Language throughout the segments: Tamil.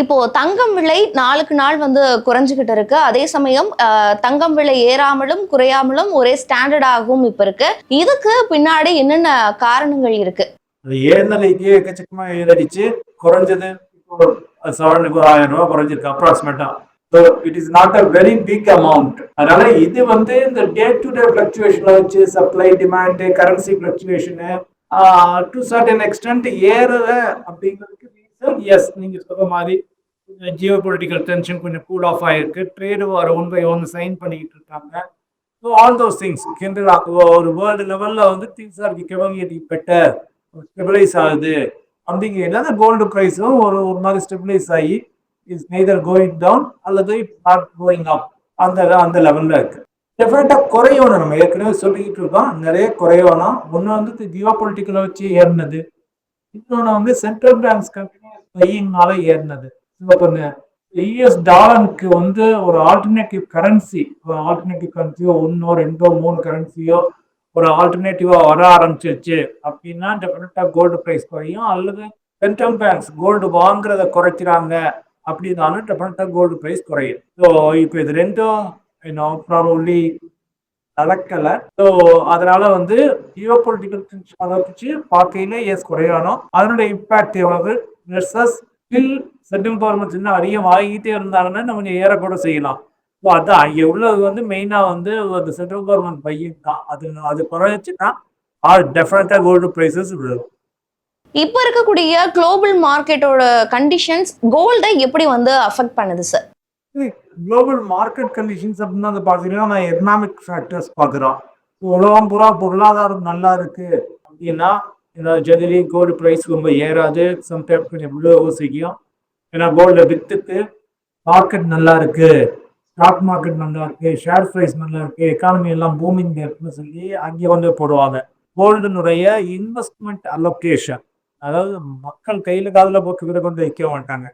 இப்போ தங்கம் விலை நாளுக்கு நாள் வந்து குறைஞ்சுகிட்டு இருக்கு. அதே சமயம் தங்கம் விலை ஏறாமலும் குறையாமலும் ஒரே ஸ்டாண்டர்டாகவும் இப்ப இருக்கு. இதுக்கு பின்னாடி என்னென்ன காரணங்கள் இருக்கு? அது எக்கச்சக்கமா ஏறடிச்சு. குறைஞ்சது செவனுக்கு ஆயிரம் ரூபாய் குறைஞ்சிருக்கு அப்ராக்சிமேட்டா so it is not a very big amount அதனால இது வந்து இந்த டே டு டே ஃபிளக்சுவேஷனை வச்சு supply demand currency fluctuation to certain extent ஏறுற அப்படிங்கிறதுக்கு ரீசன் எஸ் நீங்க சொல்ற மாதிரி ஜியோ பொலிட்டிக்கல் டென்ஷன் கொஞ்சம் கூல் ஆஃப் ஆகிருக்கு trade war one by one sign பண்ணிக்கிட்டு இருக்காங்க. ஸோ ஆல் தோஸ் திங்ஸ் ஒரு வேர்ல்டு லெவலில் வந்து things are getting better stabilise ஆகுது. அப்படிங்கிறது கோல்டு ப்ரைஸும் ஒரு ஒரு மாதிரி ஸ்டெபிலைஸ் ஆகி இஸ் நெய்தர் கோயிங் டவுன் அல்லது நாட் கோயிங் அப் அந்த அந்த லெவலில் இருக்கு. டெஃபினட்டாக குறையணும் நம்ம ஏற்கனவே சொல்லிக்கிட்டு இருக்கோம். நிறைய குறையணும் ஒன்று வந்து ஜியோ பொலிட்டிக்கலை வச்சு ஏறினது. இன்னொன்று வந்து சென்ட்ரல் பேங்க்ஸ் கண்டினியூஸ் பையிங்னால ஏறினது. பாருங்க. யூஎஸ் டாலருக்கு வந்து ஒரு ஆல்டர்னேட்டிவ் கரன்சி ஒரு ஆல்டர்னேட்டிவ் கரன்சியோ ஒன்றோ ரெண்டோ மூணு கரன்சியோ ஒரு ஆல்டர்னேட்டிவாக வர ஆரம்பிச்சிருச்சு. அப்படின்னா டெஃபினட்டாக கோல்டு ப்ரைஸ் குறையும். அல்லது சென்ட்ரல் பேங்க்ஸ் கோல்டு வாங்குறத குறைக்கிறாங்க அப்படின்னாலும் டெஃபினட்டாக கோல்டு ப்ரைஸ் குறையும். ஸோ இப்போ இது ரெண்டும் இன்னும் ப்ராபப்ளி நடக்கலை. ஸோ அதனால வந்து ஜியோ பொலிட்டிக்கல் டென்ஷன் பார்க்கையில எஸ் குறையணும். அதனுடைய இம்பாக்ட் எவ்வளவு? வெர்சஸ் ஸ்டில் சென்ட்ரல் கவர்மெண்ட் இன்னும் அதிகம் வாங்கிட்டே இருந்தாங்கன்னா நம்ம ஏறக்கூட செய்யலாம். ஸோ அதான் இங்கே உள்ளது வந்து மெயினாக வந்து அந்த சென்ட்ரல் கவர்மெண்ட் பையன் தான். அது அது குறைச்சுன்னா ஆர் டெஃபினட்டாக கோல்டு ப்ரைஸஸ் விழும். இப்ப இருக்கக்கூடிய குளோபல் மார்க்கெட்டோட கண்டிஷன்ஸ் கோல்டை எப்படி வந்து அஃபெக்ட் பண்ணுது சார் குளோபல் மார்க்கெட் கண்டிஷன்ஸ் அப்படின்னு வந்து பார்த்தீங்கன்னா நான் எக்கனாமிக் ஃபேக்டர்ஸ் பார்க்குறோம் உலகம் பூரா பொருளாதாரம் நல்லா இருக்கு அப்படின்னா ஜெனரலி கோல்டு ப்ரைஸ் ரொம்ப ஏறாது. சம்டைம் கொஞ்சம் உள்ள செய்யும். ஏன்னா கோல்டை வித்துட்டு மார்க்கெட் நல்லா இருக்கு. ஸ்டாக் மார்க்கெட் நல்லா இருக்கு. ஷேர் ப்ரைஸ் நல்லா இருக்கு. எக்கானமி எல்லாம் பூமிங் இருக்குன்னு சொல்லி அங்கே வந்து போடுவாங்க. கோல்டுனுடைய இன்வெஸ்ட்மெண்ட் அலோகேஷன் அதாவது மக்கள் கையில் காதில் போட்டு கொண்டு வைக்க மாட்டாங்க.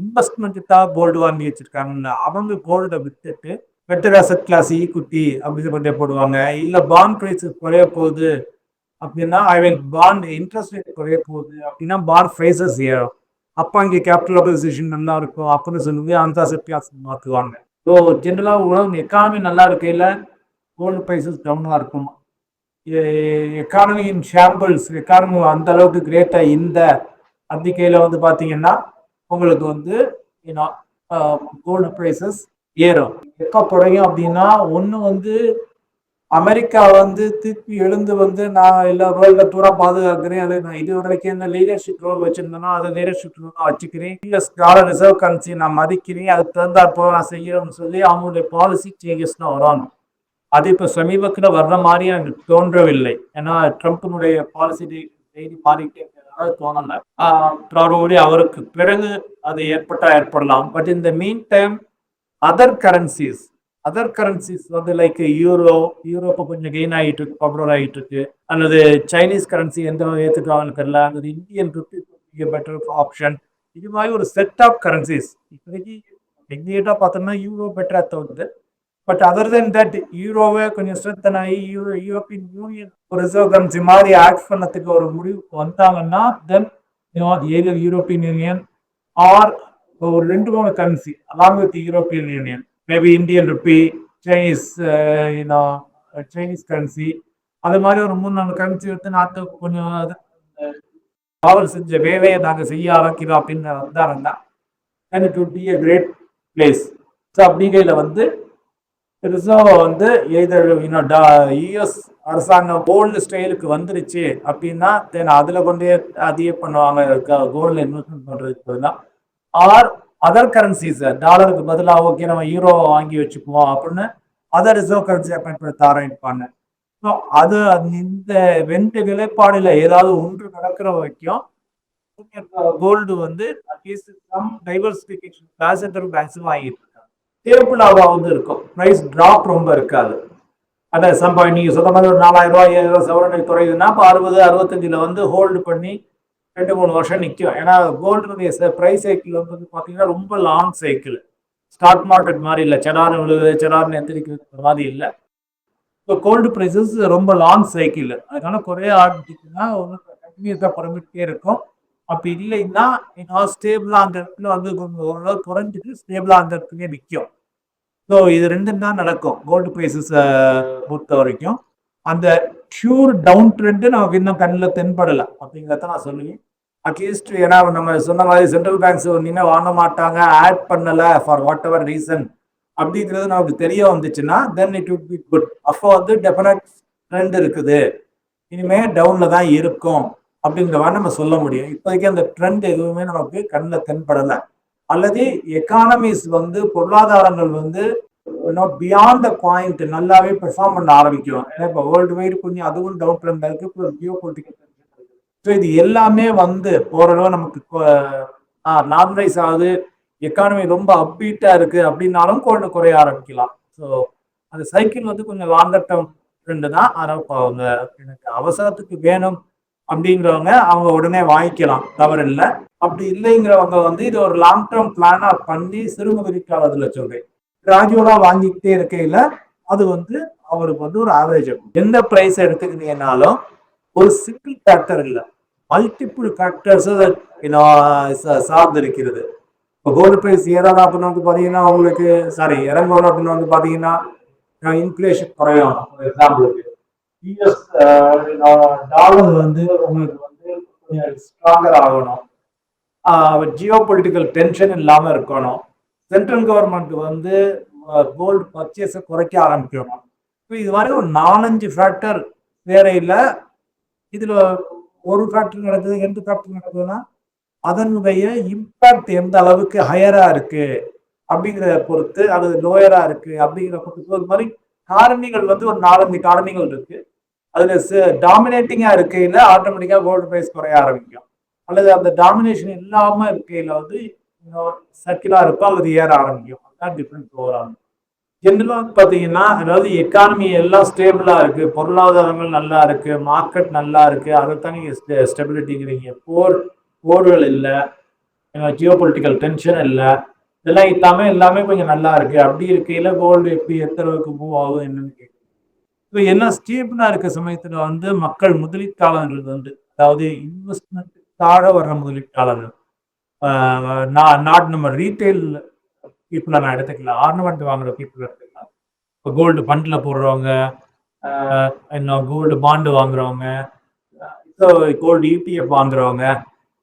இன்வெஸ்ட்மெண்ட்டுக்காக கோல்டு வாங்கி வச்சிருக்காங்கன்னு. அவங்க கோல்டை வித்துட்டு பெட்டர் அசட் கிளாஸ் ஈக்குட்டி அப்படின்னு கொண்டே போடுவாங்க. இல்லை பாண்ட் ப்ரைஸ் குறைய போகுது. அப்படின்னா I will bond interest rate குறைய போகுது. அப்படின்னா பார் ப்ரைஸஸ் ஏறும் அப்போ அங்கே கேபிட்டலைசேஷன் நல்லா இருக்கும். அப்படின்னு சொல்லி அந்த அசட் மாற்றுவாங்க ஸோ ஜென்ரலாக உலகம் எக்கானமி நல்லா இருக்கையில் கோல்டு ப்ரைஸஸ் டவுனாக இருக்கும். எக்கானமியின் ஷாம்பிள்ஸ் எக்கானமி அந்த அளவுக்கு கிரேட்டாக இந்த அந்திக்கையில் வந்து பார்த்தீங்கன்னா உங்களுக்கு வந்து ஏன்னா கோல்டு ப்ரைஸஸ் ஏறும். எப்போ குறையும் அப்படின்னா ஒன்று வந்து அமெரிக்கா வந்து திருப்பி எழுந்து வந்து நான் எல்லா வேர்ல்ட பூரா பாதுகாக்கிறேன். அது நான் இது வரைக்கும் என்ன லீடர்ஷிப் ரோல் வச்சிருந்தேனோ அதை லீடர்ஷிப் ரோல் வச்சுக்கிறேன். யூஎஸ் டாலர் ரிசர்வ் கரன்சி நான் மதிக்கிறேன். அதுக்கு தகுந்தாற்போ நான் செய்யணும்னு சொல்லி அவங்களுடைய பாலிசி சேஞ்சஸ்லாம் வரணும் அது இப்போ சமீபத்தில் வர்ற மாதிரி எனக்கு தோன்றவில்லை. ஏன்னா ட்ரம்ப்பினுடைய பாலிசி டெய்லி மாறிக்கிட்டே இருக்கிறதுனால தோணலை. ப்ராபபிளி அவருக்கு பிறகு அது ஏற்பட்டால் ஏற்படலாம். பட் இந்த mean time other currencies other currencies வந்து லைக் யூரோ யூரோப்பை கொஞ்சம் கெயின் ஆகிட்டு இருக்கு பாப்புலர் ஆகிட்டு இருக்கு. அல்லது சைனீஸ் கரன்சி எந்த ஏற்றுக்காங்கன்னு தெரியல. அல்லது இந்தியன் ருப்பி பெட்டர் ஆப்ஷன் இது மாதிரி ஒரு செட் ஆஃப் கரன்சிஸ் இப்போதைக்கு எக்ஸிகேட்டாக பார்த்தோம்னா யூரோ பெட்டராக தோணுது. பட் அதர் தென் தட் யூரோவை கொஞ்சம் ஸ்ட்ரென்தன் ஆகி யூரோ யூரோப்பியன் யூனியன் ஒரு ரிசர்வ் கரன்சி மாதிரி ஆக்ட் பண்ணதுக்கு ஒரு முடிவுக்கு வந்தாங்கன்னா then either European Union or ஒரு ரெண்டு மூணு currency along with European Union maybe Indian rupee Chinese yuan Chinese currency அது மாதிரி ஒரு மூணு நாலு கரன்சி எடுத்து நாட்டுக்கு கொஞ்சம் அவர் uh, செஞ்ச வேலையை நாங்கள் செய்ய ஆரம்பிக்கிறோம் அப்படின்னு வந்தாருன்னா and it would be a great place so அப்படிங்கையில் வந்து ரிசர்வ் வந்து எய்தர் இன்னும் யூஎஸ் அரசாங்கம் கோல்டு ஸ்டைலுக்கு வந்துருச்சு அப்படின்னா தென் அதில் கொண்டே அதையே பண்ணுவாங்க கோல்டில் இன்வெஸ்ட்மெண்ட் பண்ணுறதுக்கு பதிலாக ஆர் அதர் கரன்சிஸ் டாலருக்கு பதிலாக ஓகே நம்ம யூரோ வாங்கி வச்சுக்குவோம் அப்படின்னு அதர் ரிசர்வ் கரன்சியை பயன்படுத்த ஆரம்பிப்பாங்க ஸோ அது அது இந்த ரெண்டு நிலைப்பாடுல ஏதாவது ஒன்று நடக்கிற வரைக்கும் கோல்டு வந்து at least some diversification passenger banks வாங்கிட்டு இருக்காங்க. ஸ்டேபிளாக வந்து இருக்கும். ப்ரைஸ் ட்ராப் ரொம்ப இருக்காது. அதான் சம்பா நீங்கள் சொன்ன மாதிரி ஒரு நாலாயிரம் ரூபாய் ஏழு ரூபாய் சவரனை குறையுதுன்னா இப்போ அறுபது அறுபத்தஞ்சில் வந்து ஹோல்டு பண்ணி ரெண்டு மூணு வருஷம் நிற்கும் ஏன்னா கோல்டுடைய ப்ரைஸ் சைக்கிள் வந்து பார்த்தீங்கன்னா ரொம்ப லாங் சைக்கிள் ஸ்டாக் மார்க்கெட் மாதிரி இல்லை. செடார்னு விழுது செடார்னு எந்திரிக்கிறது மாதிரி இல்லை. இப்போ கோல்டு ப்ரைஸஸ் ரொம்ப லாங் சைக்கிள் அதனால குறைய ஆரம்பிச்சுன்னா கண்டினியூஸாக குறைஞ்சிட்டே இருக்கும். அப்படி இல்லைன்னா ஏன்னா ஸ்டேபிளாக அந்த இடத்துல வந்து கொஞ்சம் ஓரளவு குறைஞ்சிட்டு ஸ்டேபிளாக அந்த இடத்துலயே நிற்கும் ஸோ இது ரெண்டும் தான் நடக்கும். கோல்டு ப்ரைஸஸை பொறுத்த வரைக்கும். அந்த ஷூர் டவுன் ட்ரெண்டு நமக்கு இன்னும் கண்ணில் தென்படலை. அப்படிங்கிறத நான் சொல்லுவேன். அட்லீஸ்ட் ஏன்னா நம்ம சொன்ன மாதிரி சென்ட்ரல் பேங்க்ஸ் இனிமேல் வாங்க மாட்டாங்க ஆட் பண்ணலை ஃபார் வாட் எவர் ரீசன் அப்படிங்கிறது நமக்கு தெரிய வந்துச்சுன்னா then it would be good அப்போ வந்து டெஃபினட் ட்ரெண்ட் இருக்குது. இனிமே டவுனில் தான் இருக்கும் அப்படிங்கிற மாதிரி நம்ம சொல்ல முடியும். இப்போதைக்கு அந்த ட்ரெண்ட் எதுவுமே நமக்கு கண்ணில் தென்படலை. அல்லது எக்கானமிஸ் வந்து பொருளாதாரங்கள் வந்து பியாண்ட் த பாயிண்ட் நல்லாவே பெர்ஃபார்ம் பண்ண ஆரம்பிக்கும். ஏன்னா இப்போ வேர்ல்டு வைடு கொஞ்சம் அதுவும் டவுட்ல ட்ரெண்ட் இருக்கு இப்போ ஜியோ பொலிட்டிக்கல் ஸோ இது எல்லாமே வந்து ஓரளவு நமக்கு நார்மலைஸ் ஆகுது. எக்கானமி ரொம்ப அப்பீட்டா இருக்கு. அப்படின்னாலும் கொண்டு குறைய ஆரம்பிக்கலாம். ஸோ அந்த சைக்கிள் வந்து கொஞ்சம் லாங்கர் டேர்ம் ஃப்ரெண்டு தான். ஆனால் இப்போ அவங்க எனக்கு அவசரத்துக்கு வேணும் அப்படிங்கிறவங்க அவங்க உடனே வாங்கிக்கலாம். தவறு இல்லை அப்படி இல்லைங்கிறவங்க வந்து இது ஒரு லாங் டேர்ம் பிளானாக பண்ணி சிறு முதலீட்டாளர்ல சொல்றேன். கிராஜுவலா வாங்கிக்கிட்டே இருக்கையில அது வந்து அவருக்கு வந்து ஒரு ஆவரேஜ் எந்த பிரைஸ் எடுத்துக்கிட்டீங்கன்னாலும் ஒரு சிங்கிள் ஃபேக்டர் இல்லை. மல்டிபிள் ஃபேக்டர்ஸ் சார்ந்து இருக்கிறது இப்போ கோல்டு ப்ரைஸ் ஏறாத அப்படின்னு வந்து பார்த்தீங்கன்னா உங்களுக்கு சாரி இறங்கணும் அப்படின்னு வந்து பார்த்தீங்கன்னா இன்ஃப்ளேஷன் குறையும். எக்ஸாம்பிளுக்கு யூஎஸ் டாலர் வந்து உங்களுக்கு வந்து கொஞ்சம் ஸ்ட்ராங்கர் ஆகணும். ஜியோ பொலிட்டிக்கல் டென்ஷன் இல்லாமல் இருக்கணும். சென்ட்ரல் கவர்மெண்ட் வந்து கோல்டு பர்ச்சேஸை குறைக்க ஆரம்பிக்கணும் இப்போ இது மாதிரி ஒரு நாலஞ்சு ஃபேக்டர் வேற இல்லை. இதில் ஒரு ஃபேக்டர் நடக்குது எந்த ஃபேக்டர் நடக்குதுன்னா அதனுடைய இம்பாக்ட் எந்த அளவுக்கு ஹையரா இருக்கு அப்படிங்கிறத பொறுத்து அது லோயரா இருக்கு அப்படிங்கிற பொறுத்து. அது மாதிரி காரணிகள் வந்து ஒரு நாலஞ்சு காரணிகள் இருக்கு. அதுல டாமினேட்டிங்கா இருக்கையில ஆட்டோமேட்டிக்கா கோல்டு பிரைஸ் குறைய ஆரம்பிக்கும். அல்லது அந்த டாமினேஷன் இல்லாம இருக்கையில வந்து சர்க்கிளா இருக்கும் அது ஏற ஆரம்பிக்கும். அதுதான் டிஃப்ரெண்ட் ஓவரால் ஜென்ரலாக பார்த்தீங்கன்னா அதாவது எக்கானமி எல்லாம் ஸ்டேபிளாக இருக்குது பொருளாதாரங்கள் நல்லா இருக்குது மார்க்கெட் நல்லா இருக்குது அதைத்தான் நீங்க ஸ்டெபிலிட்டிங்கிறீங்க போர் போர்கள் இல்லை. ஜியோ பொலிட்டிக்கல் டென்ஷன் இல்லை. இதெல்லாம் இல்லாமல் எல்லாமே கொஞ்சம் நல்லா இருக்குது அப்படி இருக்கையில் கோல்டு எப்படி எத்தளவுக்கு அளவுக்கு மூவ் ஆகும் என்னன்னு கேட்குறேன். இப்போ எல்லாம் ஸ்டேபிளாக இருக்க சமயத்தில் வந்து மக்கள் முதலீட்டாளர்கள் வந்து அதாவது இன்வெஸ்ட்மெண்ட் தாழ வர்ற முதலீட்டாளர்கள் நாட் நம்ம ரீட்டைல் பீப்புளை நான் எடுத்துக்கலாம் ஆர்னமெண்ட் வாங்குற பீப்புள் எடுத்துக்கலாம். இப்போ கோல்டு பண்டில் போடுறவங்க இன்னும் கோல்டு பாண்டு வாங்குறவங்க ஸோ கோல்டு இபிஎஃப் வாங்குறவங்க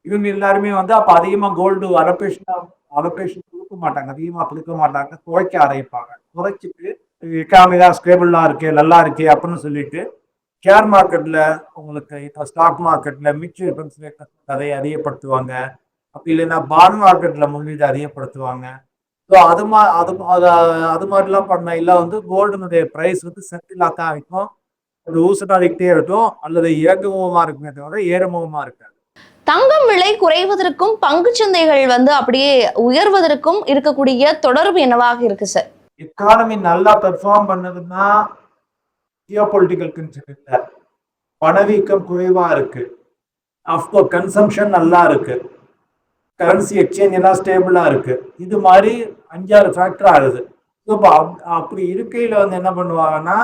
இவங்க எல்லாருமே வந்து அப்போ அதிகமாக கோல்டு அலோபேஷனாக அலோபேஷன் கொடுக்க மாட்டாங்க. அதிகமாக கொடுக்க மாட்டாங்க. குறைக்க ஆரம்பிப்பாங்க. குறைச்சிட்டு எக்கானமி தான் ஸ்டேபிளாக இருக்கு நல்லா இருக்கு அப்படின்னு சொல்லிட்டு ஷேர் மார்க்கெட்டில் உங்களுக்கு இப்போ ஸ்டாக் மார்க்கெட்டில் மியூச்சுவல் ஃபண்ட்ஸ் கதையை அதிகப்படுத்துவாங்க அப்படி இல்லைன்னா பாண்ட் மார்க்கெட்டில் முதலீடு அதிகப்படுத்துவாங்க. ஸோ அது மா அது அது மாதிரிலாம் பண்ணையில் வந்து கோல்டுனுடைய ப்ரைஸ் வந்து செட்டிலாக தான் இருக்கும். அது ஊசலாடிக்கிட்டே இருக்கும் அல்லது இறங்குமுகமாக இருக்குமே தவிர ஏறுமுகமாக இருக்காது. தங்கம் விலை குறைவதற்கும் பங்குச்சந்தைகள் வந்து அப்படியே உயர்வதற்கும் இருக்கக்கூடிய தொடர்பு என்னவாக இருக்கு சார் எக்கானமி நல்லா பெர்ஃபார்ம் பண்ணதுன்னா ஜியோ பொலிட்டிக்கல் இல்லை. பணவீக்கம் குறைவா இருக்கு. அஃப்கோ கன்சம்ஷன் நல்லா இருக்கு. கரன்சி எக்ஸ்சேஞ்ச் எல்லாம் ஸ்டேபிளாக இருக்குது இது மாதிரி அஞ்சாறு ஃபேக்டர் ஆகுது. ஸோ இப்போ அப்படி இருக்கையில் வந்து என்ன பண்ணுவாங்கன்னா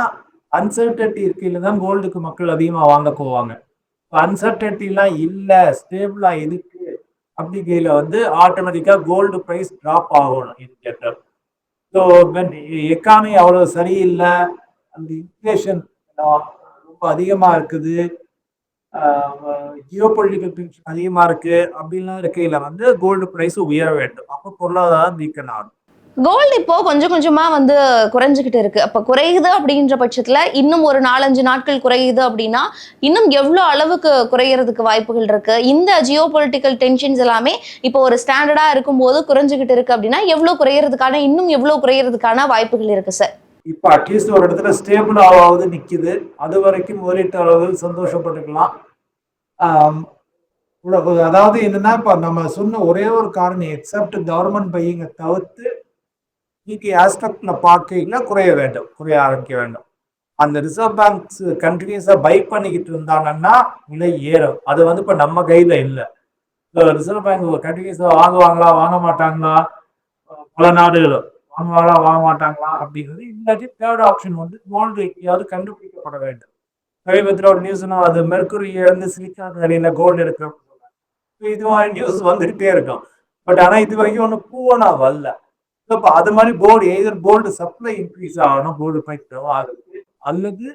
அன்சர்டனிட்டி இருக்கையில் தான் கோல்டுக்கு மக்கள் அதிகமாக வாங்க போவாங்க. இப்போ அன்சர்டனிட்டிலாம் இல்லை ஸ்டேபிளாக இருக்கு அப்படிங்கையில் வந்து ஆட்டோமேட்டிக்காக கோல்டு ப்ரைஸ் ட்ராப் ஆகணும் இது கேட்டால் ஸோ எக்கானமி அவ்வளோ சரியில்லை அந்த இன்ஃப்ளேஷன் ரொம்ப அதிகமாக இருக்குது. ஜியோ பொலிட்டிக்கல் டென்ஷன் அதிகமாக இருக்கு அப்படின்லாம் இருக்கையில வந்து கோல்டு ப்ரைஸ் உயர வேண்டும். அப்போ பொருளாதாரம் வீக்கன் ஆகும் கோல்டு இப்போ கொஞ்சம் கொஞ்சமா வந்து குறைஞ்சுக்கிட்டு இருக்கு. அப்ப குறையுது அப்படின்ற பட்சத்துல இன்னும் ஒரு நாலஞ்சு நாட்கள் குறையுது அப்படின்னா இன்னும் எவ்வளவு அளவுக்கு குறையறதுக்கு வாய்ப்புகள் இருக்கு? இந்த ஜியோ பொலிட்டிக்கல் டென்ஷன்ஸ் எல்லாமே இப்போ ஒரு ஸ்டாண்டர்டா இருக்கும்போது குறைஞ்சுக்கிட்டு இருக்கு அப்படின்னா எவ்வளவு குறையறதுக்கான இன்னும் எவ்வளவு குறையறதுக்கான வாய்ப்புகள் இருக்கு சார் இப்போ அட்லீஸ்ட் ஒரு இடத்துல ஸ்டேபிள் ஆகாவது நிக்குது. அது வரைக்கும் முதலீட்டாளர்கள் சந்தோஷப்பட்டுக்கலாம். அதாவது என்னன்னா இப்போ நம்ம சொன்ன ஒரே ஒரு காரணம் எக்ஸப்ட் கவர்மெண்ட் பையிங்க தவிர்த்து இன்னைக்கு ஆஸ்பெக்ட்ல பார்க்கல குறைய வேண்டும் குறைய ஆரம்பிக்க வேண்டும். அந்த ரிசர்வ் பேங்க்ஸ் கண்டினியூஸாக பை பண்ணிக்கிட்டு இருந்தாங்கன்னா விலை ஏறும். அது வந்து இப்போ நம்ம கையில் இல்லை. ரிசர்வ் பேங்க் கண்டினியூஸாக வாங்குவாங்களா வாங்க மாட்டாங்களா? பல நாடுகள் வாங்குவாங்களா வாங்க மாட்டாங்களா? அப்படிங்கிறது இல்லாட்டி தேர்ட் ஆப்ஷன் வந்து கோல்டு எங்கேயாவது கண்டுபிடிக்கப்பட வேண்டும். சமீபத்தில் ஒரு நியூஸ்னா அது மெர்க்குரி இருந்து சிலிக்கான் வேலையில் கோல்டு எடுக்க இது மாதிரி நியூஸ் வந்துகிட்டே இருக்கும். பட் ஆனால் இது வரைக்கும் ஒன்றும் பூவனா வரல. இப்போ அது மாதிரி போர்டு எதிர் போர்டு சப்ளை இன்க்ரீஸ் ஆகணும் போர்டு பைட் ஆகுது. அல்லது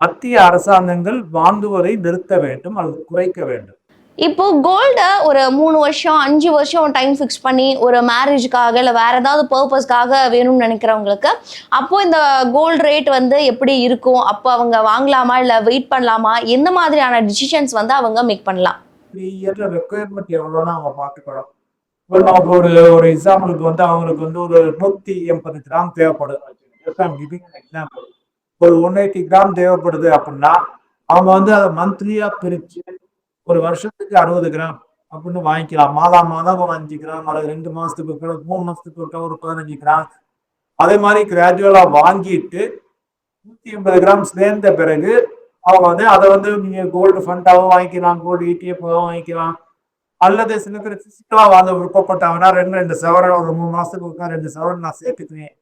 மத்திய அரசாங்கங்கள் வாங்குவதை நிறுத்த வேண்டும் அல்லது குறைக்க வேண்டும். இப்போ கோல்டை ஒரு மூணு வருஷம் அஞ்சு வருஷம் டைம் ஃபிக்ஸ் பண்ணி ஒரு மேரேஜுக்காக இல்லை வேற ஏதாவது பர்பஸ்க்காக வேணும்னு நினைக்கிறவங்களுக்கு அப்போ இந்த கோல்டு ரேட் வந்து எப்படி இருக்கும்? அப்போ அவங்க வாங்கலாமா? இல்லை வெயிட் பண்ணலாமா? எந்த மாதிரியான டிசிஷன்ஸ் வந்து அவங்க மேக் பண்ணலாம்? இயர்ல ரெக்குயர்மெண்ட் எவ்வளோன்னு அவங்க பார்த்துக்கணும். இப்போ ஒரு ஒரு எக்ஸாம்பிளுக்கு வந்து அவங்களுக்கு வந்து ஒரு நூற்றி எண்பது கிராம் தேவைப்படுது. ஒரு ஒன் எயிட்டி கிராம் தேவைப்படுது அப்படின்னா அவங்க வந்து அதை மந்த்லியா பிரிச்சு ஒரு வருஷத்துக்கு அறுபது கிராம் அப்படின்னு வாங்கிக்கலாம். மாதம் மாதம் ஒரு அஞ்சு கிராம் அல்லது ரெண்டு மாசத்துக்கு ஒருக்கா, மூணு மாசத்துக்கு ஒருக்கா ஒரு பதினஞ்சு கிராம். அதே மாதிரி கிராஜுவலா வாங்கிட்டு நூத்தி எண்பது கிராம் சேர்ந்த பிறகு அவங்க வந்து அதை வந்து நீங்க கோல்டு ஃபண்டாகவும் வாங்கிக்கலாம் கோல்டு இடிஎஃபாவும் வாங்கிக்கலாம். அல்லது சில பேர் பிசிக்கலா வாங்க விருப்பப்பட்டாங்கன்னா ரெண்டு ரெண்டு சவரன் ஒரு மூணு மாசத்துக்கு ஒருக்கா ரெண்டு சவரன் நான் சேர்த்துக்குவேன்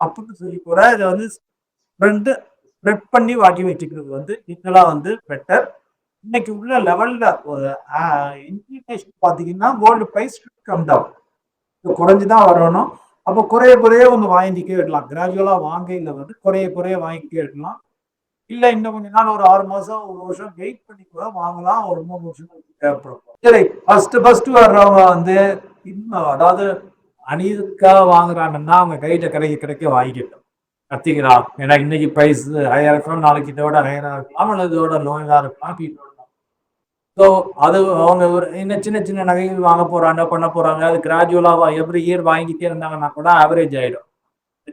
அப்படின்னு சொல்லி கூட இதை வந்து ரெண்டு ஸ்ப்ரெட் பண்ணி வாங்கி வச்சுக்கிறது வந்து இன்னெல்லாம் வந்து பெட்டர் இன்னைக்கு உள்ள லெவல்ல ஒரு இன்க்ளினேஷன் பார்த்தீங்கன்னா கோல்டு ப்ரைஸ் கம் டவுன் இது குறைஞ்சு தான் வரணும். அப்போ குறைய குறைய ஒன்று வாங்கிக்கே விடலாம் கிராஜுவலாக வாங்கையில் வந்து குறைய குறைய வாங்கிக்கே விடலாம் இல்லை இன்னும் கொஞ்ச நாள் ஒரு ஆறு மாதம் ஒரு வருஷம் வெயிட் பண்ணி கூட வாங்கலாம். ஒரு மூணு வருஷம் தேவைப்படும். சரி ஃபர்ஸ்ட் ஃபர்ஸ்ட் வர்றவங்க வந்து இன்னும் அதாவது அணிதுக்காக வாங்குறாங்கன்னா அவங்க கையில கிடைக்க கிடைக்க வாங்கிக்கிட்டோம். கத்திக்கலாம். ஏன்னா இன்னைக்கு ப்ரைஸ் ஹையராக இருக்கலாம் நாளைக்கு இதோட ஹையராக இருக்கலாம் அல்லது இதோட லோயாக இருக்கலாம். ஸோ அது அவங்க ஒரு இன்னும் சின்ன சின்ன நகைகள் வாங்க போறாங்க பண்ண போறாங்க. அது கிராஜுவலாக எவ்ரி இயர் வாங்கிட்டே இருந்தாங்கன்னா கூட ஆவரேஜ் ஆயிடும்.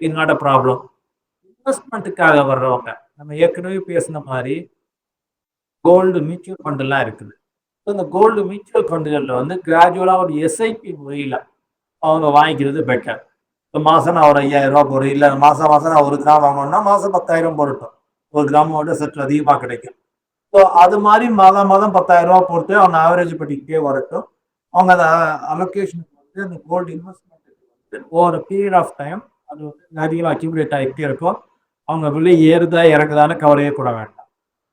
இட் நாட் அ ப்ராப்ளம் இன்வெஸ்ட்மெண்ட்டுக்காக வர்றவங்க நம்ம ஏற்கனவே பேசின மாதிரி கோல்டு மியூச்சுவல் ஃபண்டெல்லாம் இருக்குது. ஸோ இந்த கோல்டு மியூச்சுவல் ஃபண்டுகளில் வந்து கிராஜுவலாக ஒரு எஸ்ஐபி முறையில் அவங்க வாங்கிக்கிறது பெட்டர் இப்போ மாதம் நான் ஒரு ஐயாயிரம் ரூபா போடுறேன். இல்லை மாதம் மாதம் நான் ஒரு கிராம் வாங்கணும்னா மாதம் பத்தாயிரம் போடட்டும். ஒரு கிராமோட சற்று அதிகமாக கிடைக்கும். ஸோ அது மாதிரி மாதம் மாதம் பத்தாயிரம் ரூபா போட்டு அவங்க ஆவரேஜ் பண்ணிக்கிட்டே வரட்டும். அவங்க அந்த அலோகேஷனுக்கு வந்து அந்த கோல்டு இன்வெஸ்ட்மெண்ட் வந்து ஓவர் பீரியட் ஆஃப் டைம் அது வந்து நிறைய அக்யூமுலேட் ஆகிட்டே இருக்கும். அவங்க விலை ஏறுதா இறங்குதான்னு கவலையே கூட வேண்டாம்.